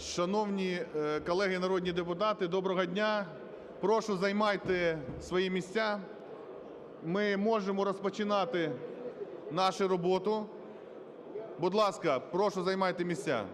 Шановні е, колеги народні депутати, доброго дня. Прошу займайте свої місця. Ми можемо розпочинати нашу роботу. Будь ласка, прошу займайте місця.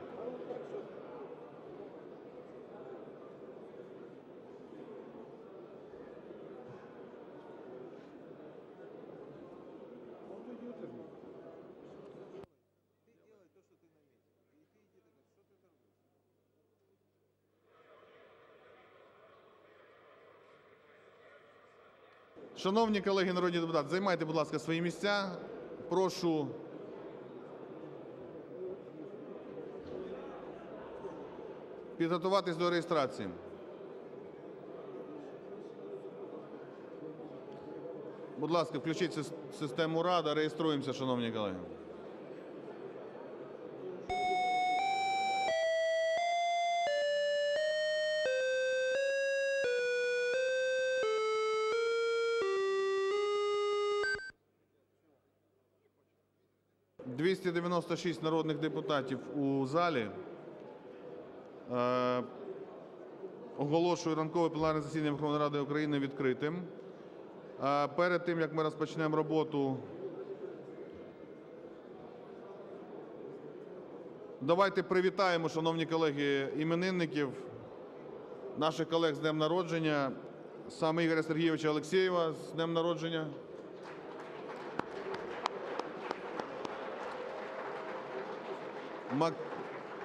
Шановні колеги народні депутати, займайте, будь ласка, свої місця. Прошу підготуватись до реєстрації. Будь ласка, включіть систему Рада, реєструємося, шановні колеги. – 296 народних депутатів у залі. Е, Оголошую ранкове пленарне засідання Верховної Ради України відкритим. Е, Перед тим, як ми розпочнемо роботу, давайте привітаємо, шановні колеги, іменинників, наших колег з днем народження, саме Ігоря Сергійовича Олексєєва з днем народження.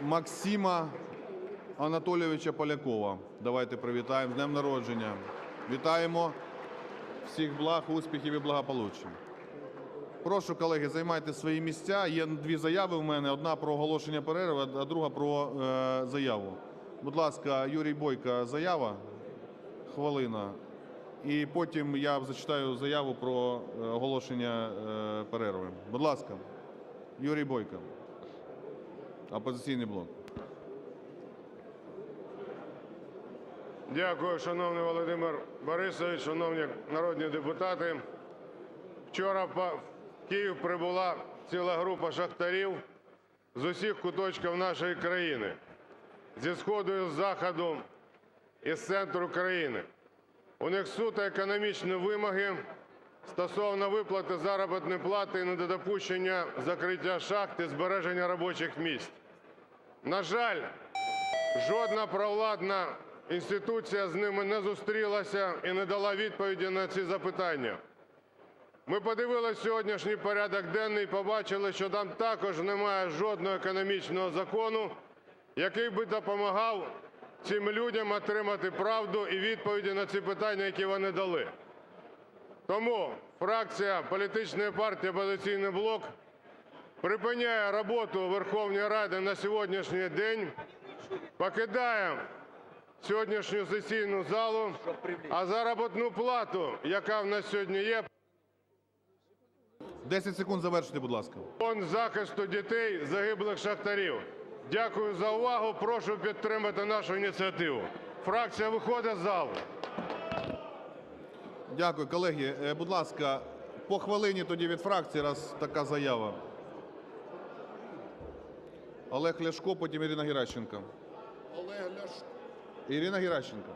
Максима Анатолійовича Полякова. Давайте привітаємо з днем народження. Вітаємо всіх благ, успіхів і благополуччя. Прошу, колеги, займайте свої місця. Є дві заяви в мене: одна про оголошення перерви, а друга про е, заяву. Будь ласка, Юрій Бойко, заява. Хвилина. І потім я зачитаю заяву про е, оголошення е, перерви. Будь ласка, Юрій Бойко. Опозиційний блок. Дякую, шановний Володимир Борисович, шановні народні депутати. Вчора в Київ прибула ціла група шахтарів з усіх куточків нашої країни, зі сходу і з заходу і з центру країни. У них суто економічні вимоги стосовно виплати заробітної плати і недопущення закриття шахт і збереження робочих місць. На жаль, Жодна провладна інституція з ними не зустрілася і не дала відповіді на ці запитання. Ми подивилися сьогоднішній порядок денний і побачили, що там також немає жодного економічного закону, який би допомагав цим людям отримати правду і відповіді на ці питання, які вони дали. Тому фракція політичної партії «Опозиційний блок» припиняє роботу Верховної Ради на сьогоднішній день покидає сьогоднішню сесійну залу, а заробітну плату, яка в нас сьогодні є, 10 секунд завершити, будь ласка. фонд захисту дітей загиблих шахтарів. Дякую за увагу. Прошу підтримати нашу ініціативу. Фракція виходить з залу. Дякую, колеги. Е, Будь ласка, по хвилині тоді від фракції, раз така заява. Олег Ляшко, потім Ірина Геращенко. Олег Ляшко. Ірина Геращенко.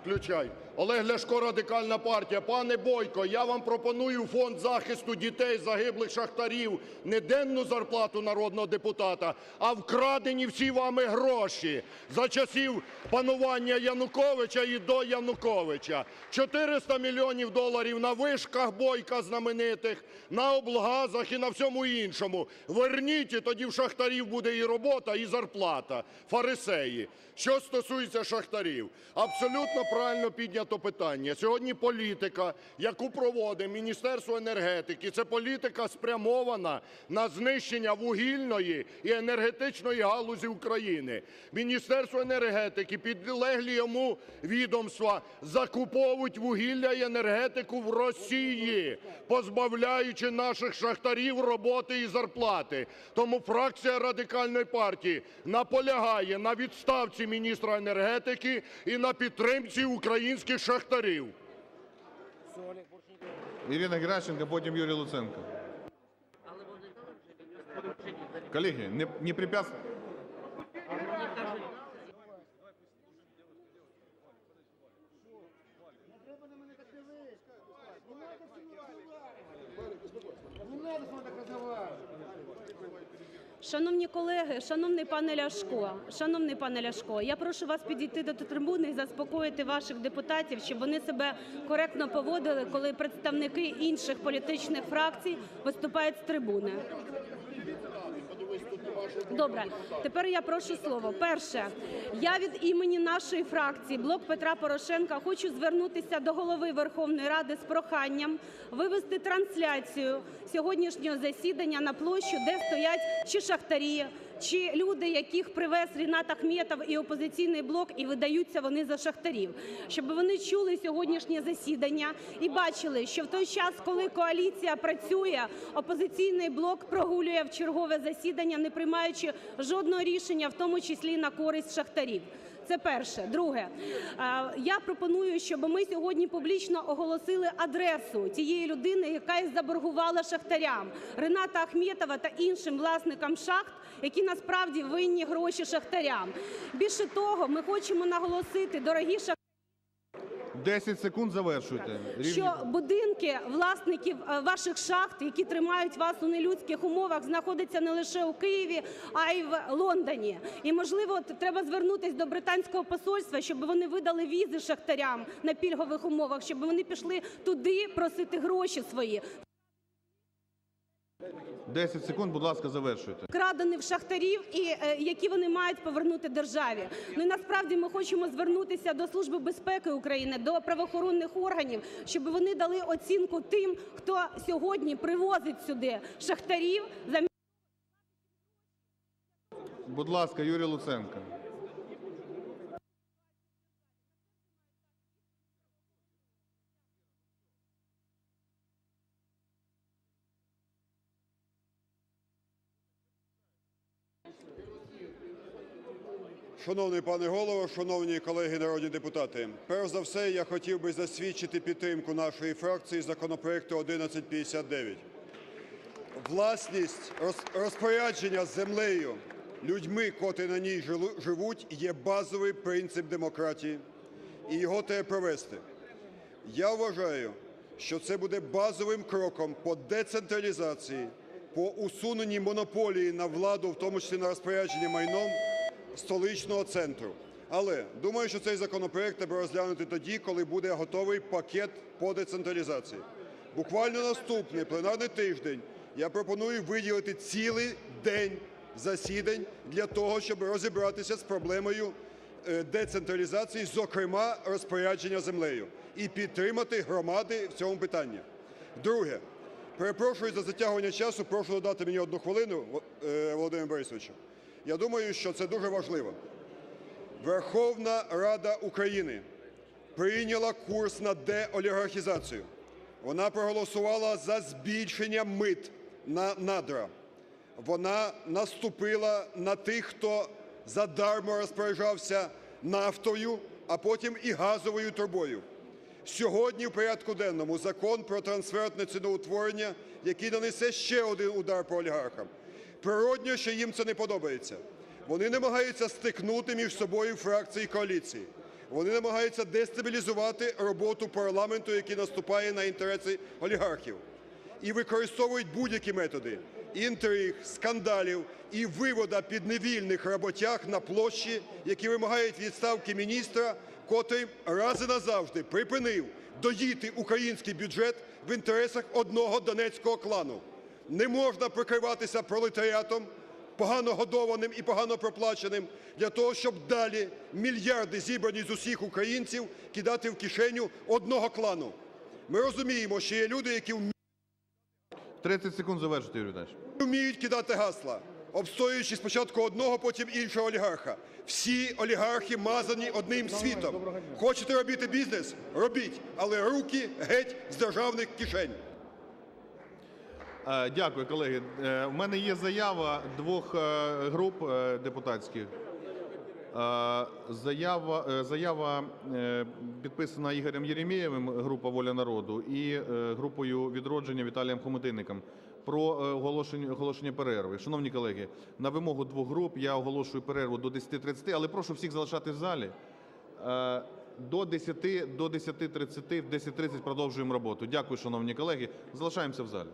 Включай. Олег Ляшко, Радикальна партія. Пане Бойко, я вам пропоную фонд захисту дітей загиблих шахтарів не денну зарплату народного депутата, а вкрадені всі вами гроші за часів панування Януковича і до Януковича. 400 мільйонів доларів на вишках Бойка знаменитих, на облгазах і на всьому іншому. Верніть, і тоді в шахтарів буде і робота, і зарплата. Фарисеї. Що стосується шахтарів, абсолютно правильно піднято питання. Сьогодні політика, яку проводить Міністерство енергетики, це політика спрямована на знищення вугільної і енергетичної галузі України. Міністерство енергетики, підлеглі йому відомства закуповують вугілля і енергетику в Росії, позбавляючи наших шахтарів роботи і зарплати. Тому фракція Радикальної партії наполягає на відставці міністра енергетики і на підтримці українських тисячі шахтарів. Ірина Геращенко, потім Юрій Луценко. коллеги не, не препятствуйте. Шановні колеги, шановний пане Ляшко, шановний пане Ляшко, я прошу вас підійти до трибуни і заспокоїти ваших депутатів, щоб вони себе коректно поводили, коли представники інших політичних фракцій виступають з трибуни. Добре, тепер я прошу слово. Перше, я від імені нашої фракції Блок Петра Порошенка хочу звернутися до голови Верховної Ради з проханням вивести трансляцію сьогоднішнього засідання на площу, де стоять чи шахтарі, чи люди, яких привез Рінат Ахметов і опозиційний блок, і видаються вони за шахтарів, щоб вони чули сьогоднішнє засідання і бачили, що в той час, коли коаліція працює, опозиційний блок прогулює в чергове засідання, не приймаючи жодного рішення, в тому числі на користь шахтарів. Це перше. Друге, е, я пропоную, щоб ми сьогодні публічно оголосили адресу тієї людини, яка і заборгувала шахтарям Рената Ахметова та іншим власникам шахт, які насправді винні гроші шахтарям. Більше того, ми хочемо наголосити, дорогі шахтарі, 10 секунд завершуйте. Що будинки власників е, ваших шахт, які тримають вас у нелюдських умовах, знаходяться не лише у Києві, а й в Лондоні. І можливо, треба звернутися до британського посольства, щоб вони видали візи шахтарям на пільгових умовах, щоб вони пішли туди просити гроші свої. 10 секунд, будь ласка, завершуйте. вкрадені в шахтарів і е, які вони мають повернути державі. Ну і насправді ми хочемо звернутися до Служби безпеки України, до правоохоронних органів, щоб вони дали оцінку тим, хто сьогодні привозить сюди шахтарів Будь ласка, Юрій Луценко. Шановний пане голово, шановні колеги народні депутати, перш за все, я хотів би засвідчити підтримку нашої фракції законопроекту 1159. Власність, роз- розпорядження землею людьми, котрі на ній живуть, є базовий принцип демократії, і його треба провести. Я вважаю, що це буде базовим кроком по децентралізації, по усуненні монополії на владу, в тому числі на розпорядження майном столичного центру. Але думаю, що цей законопроект треба розглянути тоді, коли буде готовий пакет по децентралізації. Буквально наступний пленарний тиждень я пропоную виділити цілий день засідань для того, щоб розібратися з проблемою е, децентралізації, зокрема розпорядження землею, і підтримати громади в цьому питанні. Друге, перепрошую за затягування часу, прошу додати мені одну хвилину, е, Володимир Борисович. Я думаю, що це дуже важливо. Верховна Рада України прийняла курс на деолігархізацію. Вона проголосувала за збільшення мит на надра. Вона наступила на тих, хто задармо розпоряджався нафтою, а потім і газовою трубою. Сьогодні в порядку денному закон про трансфертне ціноутворення, який нанесе ще один удар по олігархам. Природньо, що їм це не подобається. Вони намагаються стикнути між собою фракції коаліції. Вони намагаються дестабілізувати роботу парламенту, який наступає на інтереси олігархів і використовують будь-які методи інтриг, скандалів і вивода підневільних роботяг на площі, які вимагають відставки міністра, котрий раз і назавжди припинив доїти український бюджет в інтересах одного донецького клану. Не можна прикриватися пролетаріатом, погано годованим і погано проплаченим, для того, щоб далі мільярди, зібрані з усіх українців, кидати в кишеню одного клану. Ми розуміємо, що є люди, які вміють 30 секунд завершуйте, Юрій Віталійович. вміють кидати гасла, обстоюючи спочатку одного, потім іншого олігарха. Всі олігархи мазані одним світом. Хочете робити бізнес? Робіть, але руки геть з державних кишень. Е, Дякую, колеги. Е, У мене є заява двох е, груп е, депутатських. Е, Заява, е, заява е, підписана Ігорем Єремєєвим, група Воля народу, і е, групою відродження Віталієм Хомутинником про е, оголошення, оголошення перерви. Шановні колеги, на вимогу двох груп я оголошую перерву до 10.30, але прошу всіх залишати в залі. Е, До 10, до 10.30, в 10.30 продовжуємо роботу. Дякую, шановні колеги. Залишаємося в залі.